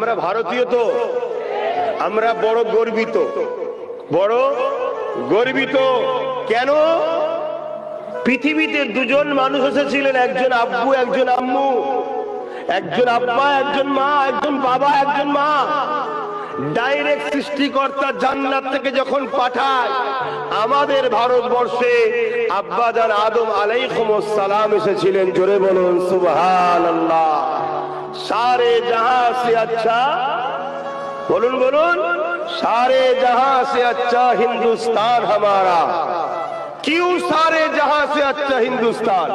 আমরা ভারতীয় তো। আমরা বড় গর্বিত। বড় গর্বিত। কেন? পৃথিবীতে দুজন মানুষ এসেছিলেন, একজন আব্বু, একজন আম্মু। একজন আব্বা, একজন মা, একজন বাবা, একজন মা। ডাইরেক্ট সৃষ্টিকর্তা জান্নাত থেকে যখন পাঠায়, আমাদের ভারতবর্ষে আব্বা জান আদম আলাইকুম সালাম এসেছিলেন। জোরে বলুন সুবহান सारे जहाँ से अच्छा बोलून बोलून, सारे जहाँ से अच्छा हिंदुस्तान हमारा। क्यों सारे जहाँ से अच्छा हिंदुस्तान?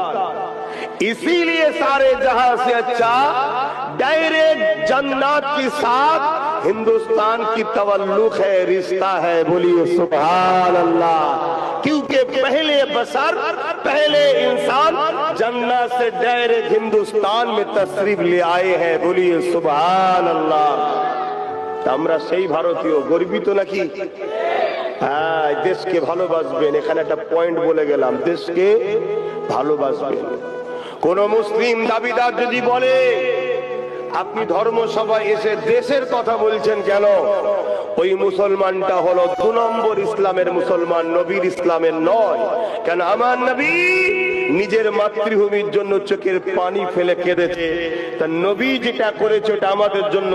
इसीलिए सारे जहाँ से अच्छा डायरेक्ट जन्नत के साथ हिंदुस्तान की तवल्लुक है, रिश्ता है, बोलिए सुबह अल्लाह। क्योंकि पहले बसर, पहले इंसान जन्नत से डायरेक्ट हिंदुस्तान में तशरीफ ले आए हैं बोलिए सुभान अल्लाह তা আমরা সেই ভারতীয় গর্বিত নাকি হ্যাঁ দেশকে ভালোবাসবেন এখানে একটা পয়েন্ট বলে গেলাম দেশকে ভালোবাসবেন কোন মুসলিম দাবিদার যদি বলে আপনি ধর্মসভায় এসে দেশের কথা বলছেন কেন ওই মুসলমানটা হলো দু নম্বর ইসলামের মুসলমান নবীর ইসলামের নয় কেন আমার নবী নিজের মাতৃভূমির জন্য চোখের পানি ফেলে কেঁদেছে। তা নবী যেটা করেছে ওটা আমাদের জন্য